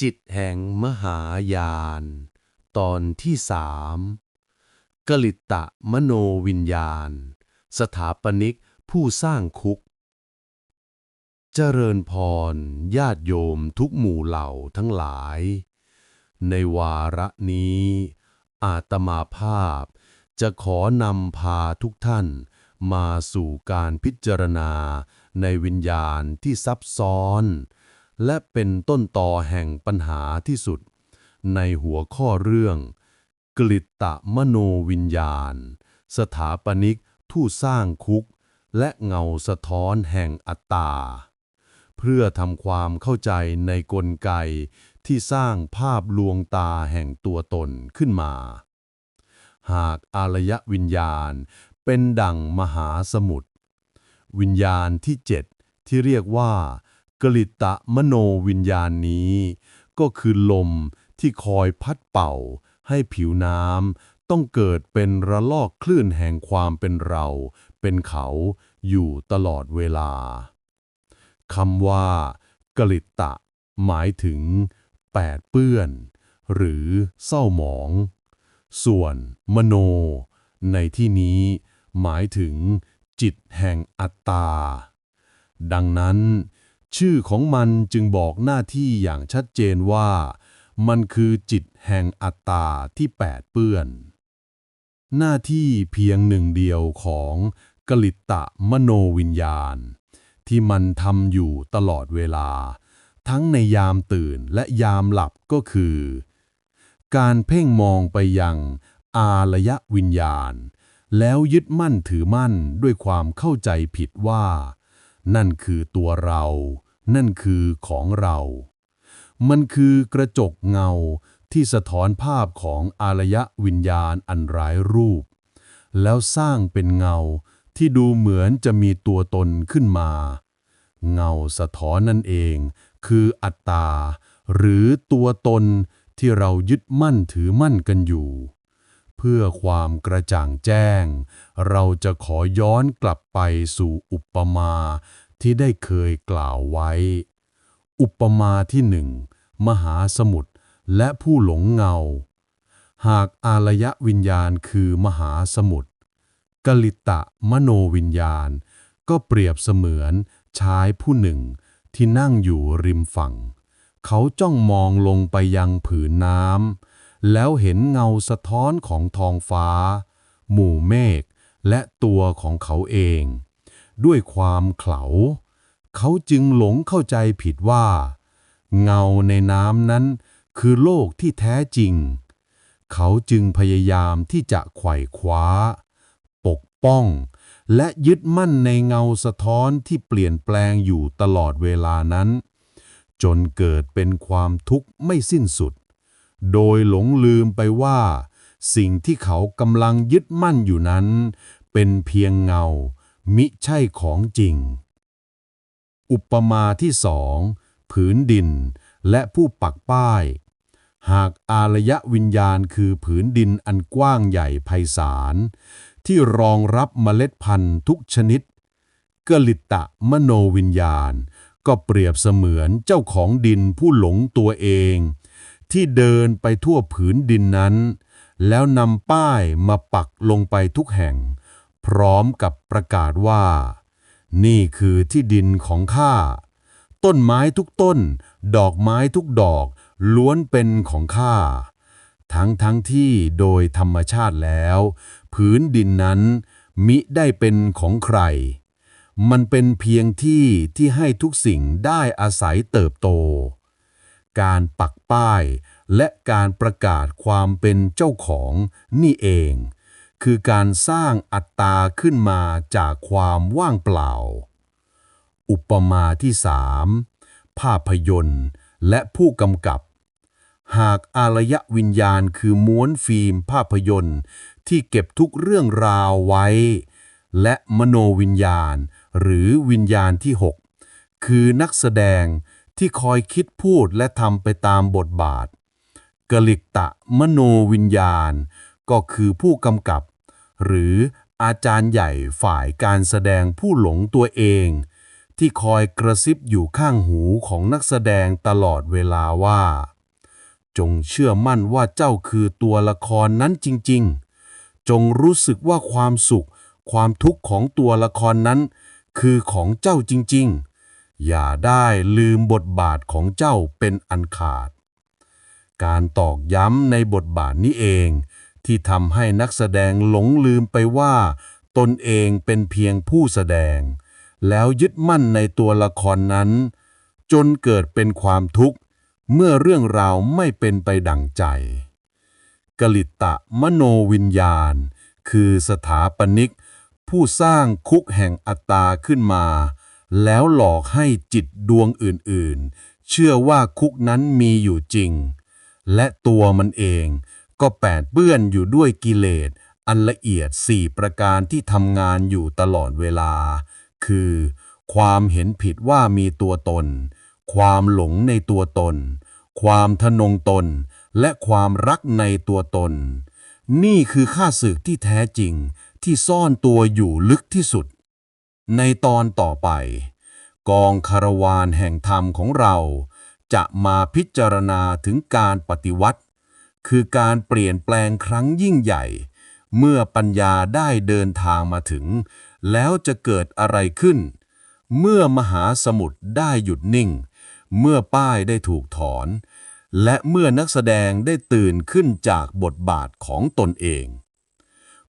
จิตแห่งมหายาน ตอนที่สามกลิตตะมโนวิญญาณ สถาปนิกผู้สร้างคุก เจริญพร ญาติโยมทุกหมู่เหล่าทั้งหลาย ในวาระนี้ อาตมาภาพจะขอนำพาทุกท่านมาสู่การพิจารณาในวิญญาณที่ซับซ้อน และเป็นต้นตอแห่งปัญหาที่สุด ในหัวข้อเรื่อง กลิตตะมโนวิญญาณ สถาปนิกผู้สร้างคุก และเงาสะท้อนแห่งอัตตา เพื่อทำความเข้าใจในกลไกที่สร้างภาพลวงตาแห่งตัวตนขึ้นมา หากอารยวิญญาณเป็นดั่งมหาสมุทรวิญญาณที่เจ็ดที่เรียกว่า กลิตะมโนวิญญาณนี้ ก็คือลมที่คอยพัดเป่า ให้ผิวน้ำต้องเกิดเป็นระลอกคลื่นแห่งความเป็นเรา เป็นเขาอยู่ตลอดเวลาคำว่ากลิตะ หมายถึงแปดเปื้อน หรือเศร้าหมอง ส่วนมโน ในที่นี้หมายถึงจิตแห่งอัตตา ดังนั้น ชื่อของมันจึงบอกหน้าที่อย่างชัดเจนว่า มันคือจิตแห่งอัตตาที่แปดเปื้อน หน้าที่เพียงหนึ่งเดียวของกลิตตะมโนวิญญาณ ที่มันทำอยู่ตลอดเวลา ทั้งในยามตื่นและยามหลับก็คือ การเพ่งมองไปยังอารยวิญญาณ แล้วยึดมั่นถือมั่นด้วยความเข้าใจผิดว่า นั่นคือตัวเรา นั่นคือของเรา มันคือกระจกเงาที่สะท้อนภาพของอารยวิญญาณอันร้ายรูป แล้วสร้างเป็นเงาที่ดูเหมือนจะมีตัวตนขึ้นมา เงาสะท้อนนั่นเอง คืออัตตา หรือตัวตนที่เรายึดมั่นถือมั่นกันอยู่ เพื่อความกระจ่างแจ้ง เราจะขอย้อนกลับไปสู่อุปมาที่ได้เคยกล่าวไว้ อุปมาที่หนึ่งมหาสมุทรและผู้หลงเงา หากอารยวิญญาณคือมหาสมุทรกลิตะมโนวิญญาณ ก็เปรียบเสมือนชายผู้หนึ่งที่นั่งอยู่ริมฝั่ง เขาจ้องมองลงไปยังผืนน้ำ แล้วเห็นเงาสะท้อนของทองฟ้า หมู่เมฆและตัวของเขาเอง ด้วยความเขลาเขาจึงหลงเข้าใจผิดว่า เงาในน้ำนั้นคือโลกที่แท้จริง เขาจึงพยายามที่จะไขว่คว้า ปกป้อง และยึดมั่นในเงาสะท้อนที่เปลี่ยนแปลงอยู่ตลอดเวลานั้น จนเกิดเป็นความทุกข์ไม่สิ้นสุด โดยหลงลืมไปว่า สิ่งที่เขากำลังยึดมั่นอยู่นั้น เป็นเพียงเงา มิใช่ของจริง อุปมาที่สองผืนดิน และผู้ปักป้าย หากอารยวิญญาณคือผืนดินอันกว้างใหญ่ไพศาล ที่รองรับเมล็ดพันธุ์ทุกชนิดกลิตะมโนวิญญาณ ก็เปรียบเสมือนเจ้าของดินผู้หลงตัวเอง ที่เดินไปทั่วผืนดินนั้น แล้วนำป้ายมาปักลงไปทุกแห่ง พร้อมกับประกาศว่า นี่คือที่ดินของข้า ต้นไม้ทุกต้น ดอกไม้ทุกดอก ล้วนเป็นของข้า ทั้งทั้งที่โดยธรรมชาติแล้ว ผืนดินนั้นมิได้เป็นของใคร มันเป็นเพียงที่ที่ให้ทุกสิ่งได้อาศัยเติบโต การปักป้าย และการประกาศความเป็นเจ้าของนี่เอง คือการสร้างอัตตาขึ้นมาจากความว่างเปล่า อุปมาที่สามภาพยนตร์ และผู้กำกับ หากอารยวิญญาณคือม้วนฟิล์มภาพยนตร์ ที่เก็บทุกเรื่องราวไว้ และมโนวิญญาณ หรือวิญญาณที่หกคือนักแสดง ที่คอยคิดพูดและทำไปตามบทบาท กลิกตะมโนวิญญาณ ก็คือผู้กำกับ หรืออาจารย์ใหญ่ฝ่ายการแสดงผู้หลงตัวเอง ที่คอยกระซิบอยู่ข้างหูของนักแสดงตลอดเวลาว่า จงเชื่อมั่นว่าเจ้าคือตัวละครนั้นจริง ๆ จงรู้สึกว่าความสุข ความทุกข์ของตัวละครนั้น คือของเจ้าจริง ๆ อย่าได้ลืมบทบาทของเจ้าเป็นอันขาด การตอกย้ำในบทบาทนี้เอง ที่ทำให้นักแสดงหลงลืมไปว่า ตนเองเป็นเพียงผู้แสดง แล้วยึดมั่นในตัวละครนั้น จนเกิดเป็นความทุกข์ เมื่อเรื่องราวไม่เป็นไปดั่งใจ กลิตตะมโนวิญญาณ คือสถาปนิก ผู้สร้างคุกแห่งอัตตาขึ้นมา แล้วหลอกให้จิตดวงอื่นๆ เชื่อว่าคุกนั้นมีอยู่จริง และตัวมันเองก็แปดเปื้อนอยู่ด้วยกิเลส อันละเอียดสี่ประการที่ทำงานอยู่ตลอดเวลา คือ ความเห็นผิดว่ามีตัวตน ความหลงในตัวตน ความทะนงตน และความรักในตัวตน นี่คือข้าศึกที่แท้จริงที่ซ่อนตัวอยู่ลึกที่สุด ในตอนต่อไป กองคารวานแห่งธรรมของเรา จะมาพิจารณาถึงการปฏิวัติ คือการเปลี่ยนแปลงครั้งยิ่งใหญ่ เมื่อปัญญาได้เดินทางมาถึง แล้วจะเกิดอะไรขึ้น เมื่อมหาสมุทรได้หยุดนิ่ง เมื่อป้ายได้ถูกถอน และเมื่อนักแสดงได้ตื่นขึ้นจากบทบาทของตนเอง